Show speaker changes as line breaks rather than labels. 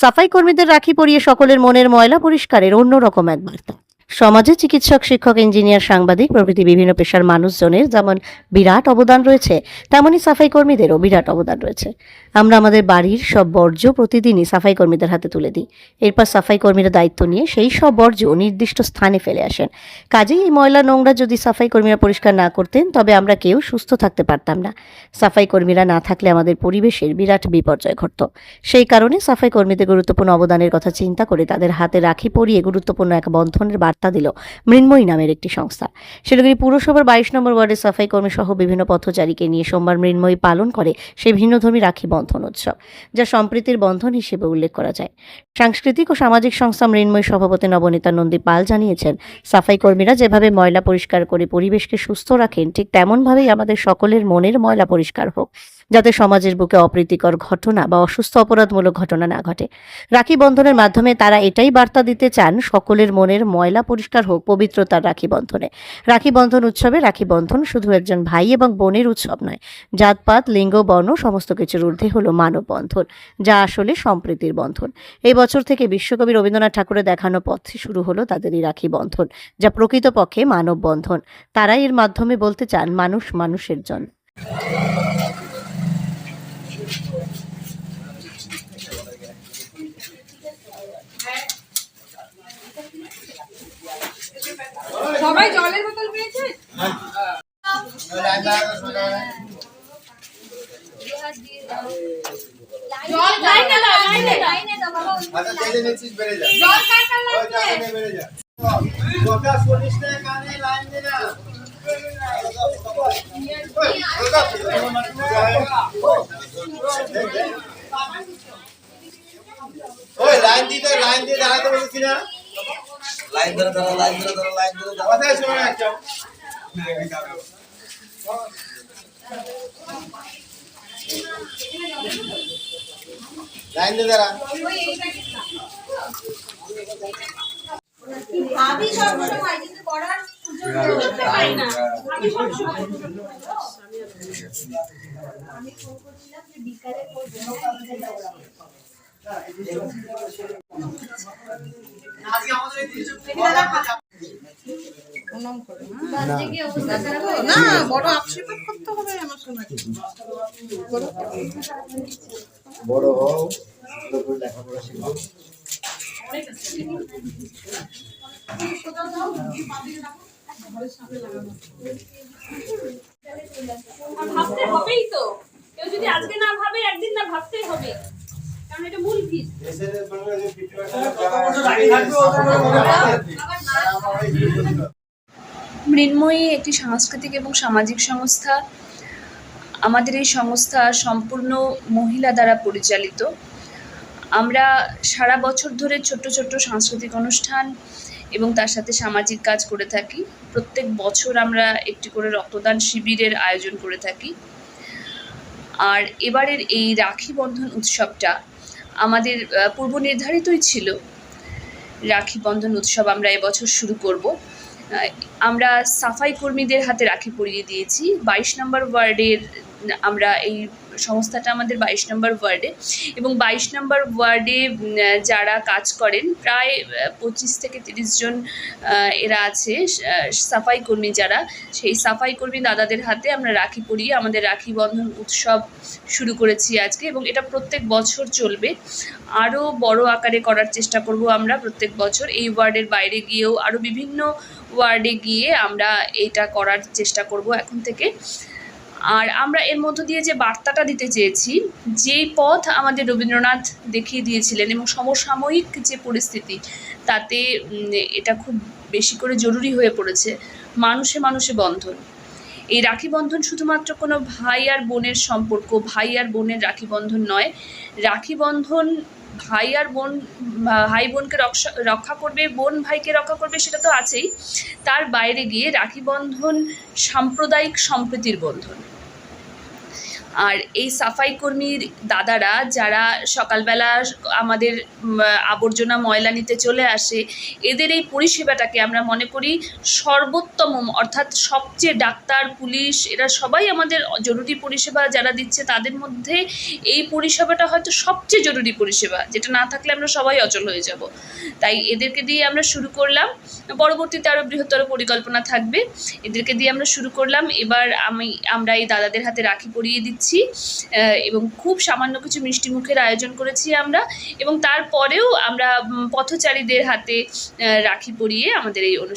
সাফাই কর্মীদের রাখি পরিয়ে সকলের মনের ময়লা পরিষ্কারের অন্যরকম এক বার্তা। সমাজে চিকিৎসক, শিক্ষক, ইঞ্জিনিয়ার, সাংবাদিক প্রভৃতি বিভিন্ন পেশার মানুষজনের যেমন বিরাট অবদান রয়েছে তেমনই সাফাই কর্মীদেরও বিরাট অবদান রয়েছে। আমরা আমাদের বাড়ির সব বর্জ্য প্রতিদিনই সাফাই কর্মীদের হাতে তুলে দিই। এরপর সাফাই কর্মীরা দায়িত্ব নিয়ে সেই সব বর্জ্য নির্দিষ্ট স্থানে ফেলে আসেন। কাজেই এই ময়লা নোংরা যদি সাফাই কর্মীরা পরিষ্কার না করতেন, তবে আমরা কেউ সুস্থ থাকতে পারতাম না। সাফাই কর্মীরা না থাকলে আমাদের পরিবেশের বিরাট বিপর্যয় ঘটত। সেই কারণে সাফাই কর্মীদের গুরুত্বপূর্ণ অবদানের কথা চিন্তা করে তাদের হাতে রাখি পরিয়ে গুরুত্বপূর্ণ এক বন্ধনের বার্তা দিল মৃন্ময়ী নামের একটি সংস্থা। শিলিগুড়ি পুরসভার বাইশ নম্বর ওয়ার্ডের সাফাই কর্মী সহ বিভিন্ন পথচারীকে নিয়ে সোমবার মৃন্ময়ী পালন করে সেই ভিন্নধর্মী রাখি বন্ধন উৎসব, যা সম্প্রীতির বন্ধন হিসেবে উল্লেখ করা যায়। সাংস্কৃতিক ও সামাজিক সংস্থা মৃন্ময়ী সভাপতি নবনীতা নন্দী পাল জানিয়েছেন, সাফাই কর্মীরা যেভাবে ময়লা পরিষ্কার করে পরিবেশকে সুস্থ রাখেন, ঠিক তেমনভাবেই আমাদের সকলের মনের ময়লা পরিষ্কার হোক। যাতে সমাজের বুকে অপ্রীতিকর ঘটনা বা অসুস্থ অপরাধমূলক ঘটনা না ঘটে। রাখি বন্ধনের মাধ্যমে তারা এটাই বার্তা দিতে চান, সকলের মনের ময়লা পরিষ্কার হোক, পবিত্রতার রাখি বন্ধনে। রাখি বন্ধন উৎসবে রাখি বন্ধন শুধু একজন ভাই এবং বোনের উৎসব নয়, জাতপাত, লিঙ্গ, বর্ণ সমস্ত কিছুর ঊর্ধ্বে হলো মানব বন্ধন, যা আসলে সম্প্রীতির বন্ধন। এই বছর থেকে বিশ্বকবি রবীন্দ্রনাথ ঠাকুরের দেখানো পথে শুরু হলো তাদের এই রাখি বন্ধন, যা প্রকৃতপক্ষে মানব বন্ধন। তারা এর মাধ্যমে বলতে চান, মানুষ মানুষের জন্য।
সবাই জলের বোতল পেয়েছে? লাইনে
ওই লাইন দিতে লাইন দিয়ে দাঁড়াতে বলেছি না?
লাইন ধরে ধরো লাইন ধরে ধরো লাইন ধরে ধরো।
শোনো না লাইন দিয়ে দাঁড়া
আমি সব সময় কিন্তু করার সুযোগ করতে পারি না। আমি সব সময় আমি ফোন করছিলাম যে বিকালে করব
না বড় আশীর্বাদ করতে হবে আমার সোনাকে
বড় হও লেখাপড়া শিখো।
ভাবতে হবেই তো। কেউ যদি আজকে না ভাবে একদিন না ভাবতেই হবে।
মৃন্ময়ী একটি সাংস্কৃতিক এবং সামাজিক সংস্থা। আমাদের এই সংস্থা সম্পূর্ণ মহিলা দ্বারা পরিচালিত। আমরা সারা বছর ধরে ছোট্ট ছোট্ট সাংস্কৃতিক অনুষ্ঠান এবং তার সাথে সামাজিক কাজ করে থাকি। প্রত্যেক বছর আমরা একটি করে রক্তদান শিবিরের আয়োজন করে থাকি। আর এবারের এই রাখি বন্ধন উৎসবটা আমাদের পূর্ব নির্ধারিতই ছিল। রাখি বন্ধন উৎসব আমরা এবছর শুরু করব। আমরা সাফাই কর্মীদের হাতে রাখি পরিয়ে দিয়েছি। বাইশ নম্বর ওয়ার্ডের আমরা এই সংস্থাটা আমাদের বাইশ নম্বর ওয়ার্ডে। এবং বাইশ নম্বর ওয়ার্ডে যারা কাজ করেন, প্রায় পঁচিশ থেকে তিরিশ জন এরা আছে সাফাই কর্মী যারা। সেই সাফাই কর্মী দাদাদের হাতে আমরা রাখি পরিয়ে, আমাদের রাখি বন্ধন উৎসব শুরু করেছি আজকে। এবং এটা প্রত্যেক বছর চলবে। আরও বড় আকারে করার চেষ্টা করব আমরা প্রত্যেক বছর। এই ওয়ার্ডের বাইরে গিয়েও আরও বিভিন্ন ওয়ার্ডে গিয়ে আমরা এটা করার চেষ্টা করব এখন থেকে। আর আমরা এর মধ্য দিয়ে যে বার্তাটা দিতে চেয়েছি, যেই পথ আমাদের রবীন্দ্রনাথ দেখিয়ে দিয়েছিলেন এবং সমসাময়িক যে পরিস্থিতি, তাতে এটা খুব বেশি করে জরুরি হয়ে পড়েছে, মানুষে মানুষে বন্ধন। এই রাখি বন্ধন শুধুমাত্র কোনো ভাই আর বোনের সম্পর্ক, ভাই আর বোনের রাখি বন্ধন নয়, রাখি বন্ধন ভাই আর বোন, ভাই বোনকে রক্ষা রক্ষা করবে, বোন ভাইকে রক্ষা করবে, সেটা তো আছেই। তার বাইরে গিয়ে রাখি বন্ধন সাম্প্রদায়িক সম্প্রীতির বন্ধন। আর এই সাফাই কর্মীর দাদারা যারা সকালবেলা আমাদের আবর্জনা ময়লা নিতে চলে আসে, এদের এই পরিষেবাটাকে আমরা মনে করি সর্বোত্তম, অর্থাৎ সবচেয়ে ডাক্তার, পুলিশ, এরা সবাই আমাদের জরুরি পরিষেবা যারা দিচ্ছে তাদের মধ্যে এই পরিষেবাটা হয়তো সবচেয়ে জরুরি পরিষেবা, যেটা না থাকলে আমরা সবাই অচল হয়ে যাব। তাই এদেরকে দিয়ে আমরা শুরু করলাম। পরবর্তীতে আরও বৃহত্তর পরিকল্পনা থাকবে। এদেরকে দিয়ে আমরা শুরু করলাম। এবার আমি, আমরা এই দাদাদের হাতে রাখি পরিয়ে দিচ্ছি। আহ, এবং খুব সামান্য কিছু মিষ্টি মুখের আয়োজন করেছি আমরা এবং তারপরেও আমরা পথচারীদের হাতে রাখি পরিয়ে আমাদের এই অনুষ্ঠান